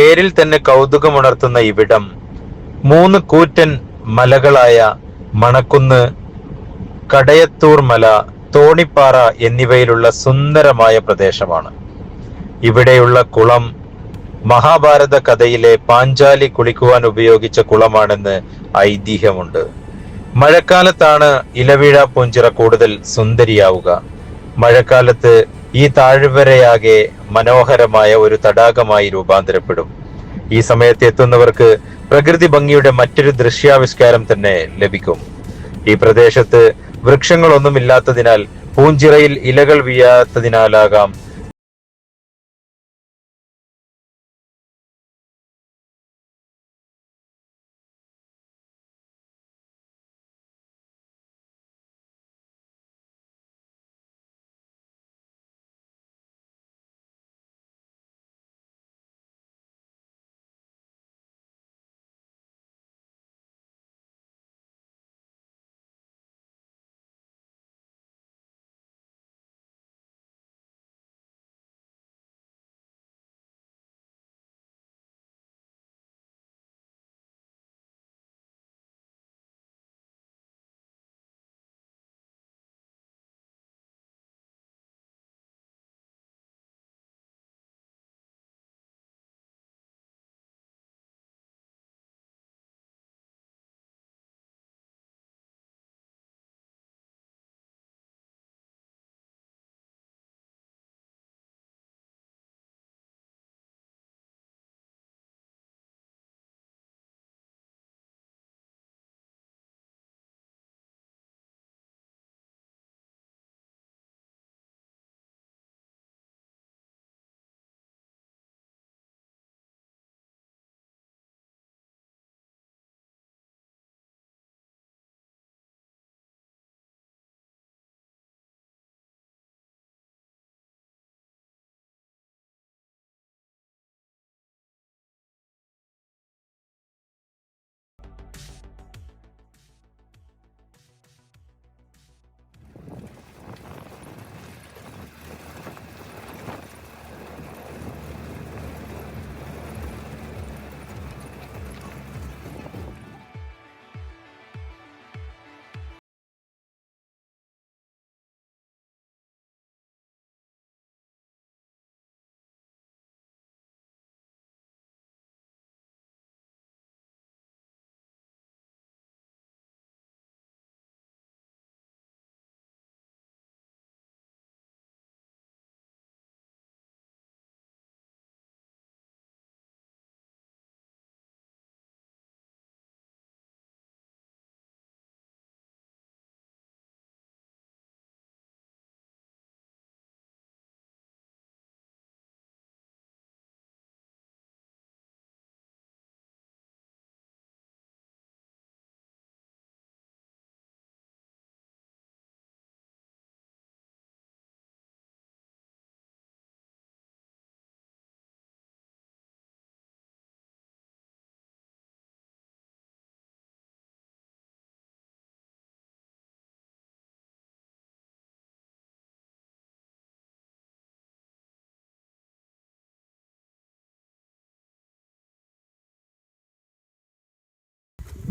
പേരിൽ തന്നെ കൗതുകമുണർത്തുന്ന ഇവിടം. മൂന്ന് കൂറ്റൻ മലകളായ മണക്കുന്ന് കടയത്തൂർ മല തോണിപ്പാറ എന്നിവയിലുള്ള സുന്ദരമായ പ്രദേശമാണ്. ഇവിടെയുള്ള കുളം മഹാഭാരത കഥയിലെ പാഞ്ചാലി കുളിക്കുവാൻ ഉപയോഗിച്ച കുളമാണെന്ന് ഐതിഹ്യമുണ്ട്. മഴക്കാലത്താണ് ഇലവീഴ പൂഞ്ചിറ കൂടുതൽ സുന്ദരിയാവുക. മഴക്കാലത്ത് ഈ താഴ്വരയാകെ മനോഹരമായ ഒരു തടാകമായി രൂപാന്തരപ്പെടും. ഈ സമയത്ത് എത്തുന്നവർക്ക് പ്രകൃതി ഭംഗിയുടെ മറ്റൊരു ദൃശ്യാവിഷ്കാരം തന്നെ ലഭിക്കും. ഈ പ്രദേശത്ത് വൃക്ഷങ്ങളൊന്നുമില്ലാത്തതിനാൽ പൂഞ്ചിറയിൽ ഇലകൾ വീഴാത്തതിനാലാകാം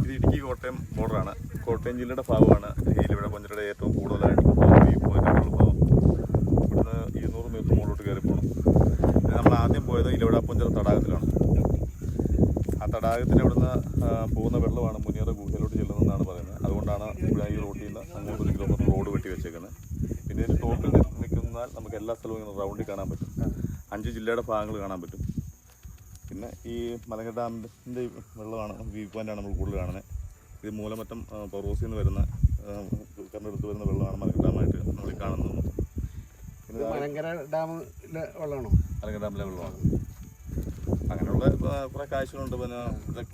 ഇത് ഇടുക്കി കോട്ടയം ബോർഡറാണ്. കോട്ടയം ജില്ലയുടെ ഭാഗമാണ് ഇവിടെ പഞ്ചരുടെ ഏറ്റവും കൂടുതലായിട്ട് ഈ പോയിട്ടുള്ള ഭാഗം ഇവിടുന്ന് ഇരുന്നൂറ് മീറ്റർ മുകളിലോട്ട് കയറി പോകണം നമ്മൾ ആദ്യം പോയത് ഇലവിട പഞ്ചര തടാകത്തിലാണ്. ആ തടാകത്തിന് ഇവിടുന്ന് പോകുന്ന വെള്ളമാണ് മുനിയറ ഗുഹയിലോട്ട് ചെല്ലുന്നതെന്നാണ് പറയുന്നത്. അതുകൊണ്ടാണ് ഇവിടെ ഈ റോഡിൽ നിന്ന് അങ്ങോട്ട് കിലോമീറ്റർ റോഡ് വെട്ടി വെച്ചേക്കുന്നത് പിന്നെ ഇതിന്റെ ടോപ്പിൽ നിൽക്കുന്നാൽ നമുക്ക് എല്ലാ സ്ഥലവും ഇങ്ങനെ റൗണ്ടിൽ കാണാൻ പറ്റും. അഞ്ച് ജില്ലയുടെ ഭാഗങ്ങൾ കാണാൻ പറ്റും. പിന്നെ ഈ മലങ്കര ഡാമിന്റെ വെള്ളമാണ് വ്യൂ പോയിന്റാണ് നമ്മൾ കൂടുതൽ കാണുന്നത്. ഇത് മൂലമറ്റം പൊറോസിൽ നിന്ന് വരുന്ന കണ്ണെടുത്ത് വരുന്ന വെള്ളമാണ് മലങ്കര ഡാമായിട്ട് നമ്മൾ കാണുന്നത്. മലങ്കര ഡാമിലെ വെള്ളമാണോ? മലങ്കര ഡാമിലെ വെള്ളമാണ്. അങ്ങനെയുള്ള കുറെ കാഴ്ചകളുണ്ട്. പിന്നെ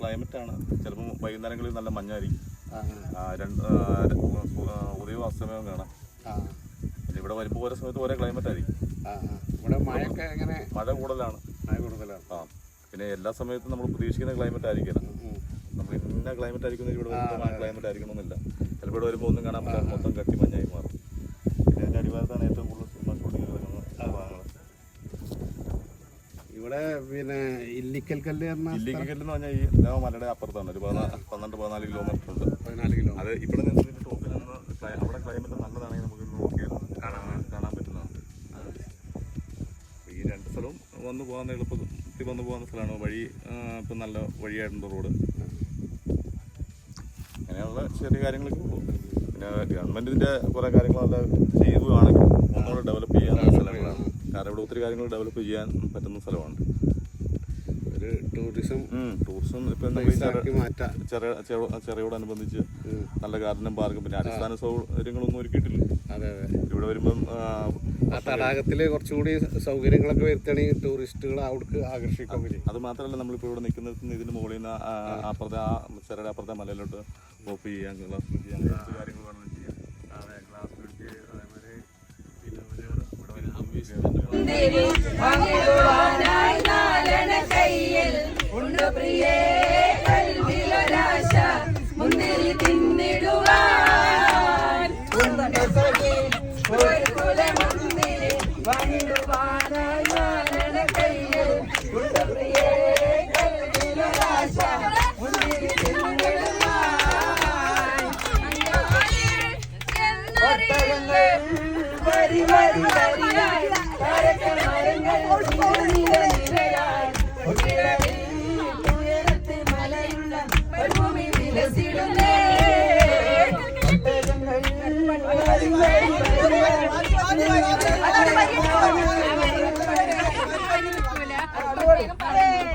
ക്ലൈമറ്റ് ക്ലൈമറ്റാണ് ചിലപ്പോൾ വൈകുന്നേരങ്ങളിൽ നല്ല മഞ്ഞായിരിക്കും. രണ്ട് ഉദയവും അസ്തമയവും കാണാം. പിന്നെ ഇവിടെ വരുമ്പോൾ ഓരോ സമയത്ത് ഓരോ ക്ലൈമറ്റ് ആയിരിക്കും. ഇവിടെ മഴയൊക്കെ എങ്ങനെ? മഴ കൂടുതലാണ്. മഴ കൂടുതലാണ്. ആ. പിന്നെ എല്ലാ സമയത്തും നമ്മൾ പ്രതീക്ഷിക്കുന്ന ക്ലൈമറ്റ് ആയിരിക്കില്ല. ഉം. നമ്മൾ ഇന്ന ക്ലൈമറ്റ് ആയിരിക്കും ഇവിടെ വരുമ്പോൾ ക്ലൈമറ്റ് ആയിരിക്കണമെന്നില്ല. ചിലപ്പോൾ ഇവിടെ വരുമ്പോൾ ഒന്നും കാണാൻ പറ്റാതെ മൊത്തം കട്ടി മഞ്ഞായി മാറും. പിന്നെ അതിന്റെ അടിവാരത്താണ് ഏറ്റവും കൂടുതൽ സിനിമ ഷൂട്ടിംഗ് ഭാഗങ്ങൾ ഇവിടെ പിന്നെ ഇല്ലിക്കൽ കല്ല് ഇല്ലിക്കൽ കല്ല് എന്ന് പറഞ്ഞാൽ ഈ ദേവ മലയുടെ അപ്പുറത്താണ് ഒരു പന്ത്രണ്ട് പതിനാല് കിലോമീറ്റർ ഉണ്ട്. പതിനാല് കിലോ അത് ഇവിടെ നിന്ന് ടോപ്പിൽ നിന്ന് അവിടെ ക്ലൈമറ്റ് നല്ലതാണെങ്കിൽ നമുക്ക് നോക്കിയാൽ കാണാൻ കാണാൻ പറ്റുന്നതാണ്. ഈ രണ്ട് സ്ഥലവും വന്നു പോകാൻ എളുപ്പത്തിൽ വന്ന് പോകുന്ന സ്ഥലമാണ്. വഴി ഇപ്പം നല്ല വഴിയായിട്ടുണ്ട് റോഡ്. അങ്ങനെയുള്ള ചെറിയ കാര്യങ്ങളൊക്കെ ഉള്ളൂ. പിന്നെ ഗവൺമെന്റിന്റെ കുറേ കാര്യങ്ങൾ നല്ല ചെയ്യുകയാണെങ്കിൽ ഒന്നുകൂടെ ഡെവലപ്പ് ചെയ്യാൻ സ്ഥലങ്ങളാണ്. കാരണം ഇവിടെ ഒത്തിരി കാര്യങ്ങൾ ഡെവലപ്പ് ചെയ്യാൻ പറ്റുന്ന സ്ഥലമാണ്. ടൂറിസം ടൂറിസം ഇപ്പം ചെറിയോടനുബന്ധിച്ച് നല്ല ഗാർഡനും പാർക്കും. പിന്നെ അടിസ്ഥാന സൗകര്യങ്ങളൊന്നും ഒരുക്കിയിട്ടില്ല. അതെ അതെ. ഇവിടെ വരുമ്പം ആ, തടാകത്തിൽ കുറച്ചുകൂടി സൗകര്യങ്ങളൊക്കെ വരുത്തണെങ്കിൽ ടൂറിസ്റ്റുകൾ അവിടേക്ക് ആകർഷിക്കാൻ ചെയ്യും അത് മാത്രമല്ല നമ്മളിപ്പോൾ ഇവിടെ നിൽക്കുന്ന ഇതിന് മുകളിൽ നിന്ന് അപ്പുറത്തെ ആ ചെറിയ അപ്പുറത്തെ മലയിലോട്ട് കോപ്പി ചെയ്യാൻ ഗ്ലാസ് ഫിറ്റ് ചെയ്യാൻ കാര്യങ്ങൾ വേണം ചെയ്യാം അതെ ഗ്ലാസ് ഫിറ്റ് അതേമാതിരി പിന്നെ ഒരു ഇവിടെ കയ്യിൽ. ഉണ്ട് പ്രിയേ കൽവിലൊരാശ. മുന്തിരി തിന്നിടുവാൻ. ഒരു കുല മുന്തിരി വാങ്ങിടുവാനായി നാലണ കയ്യിൽ. ഉണ്ട് പ്രിയേ കൽവിലൊരാശ. മുന്നിൽ തിന്നിടുവാൻ. വരി വരി വരി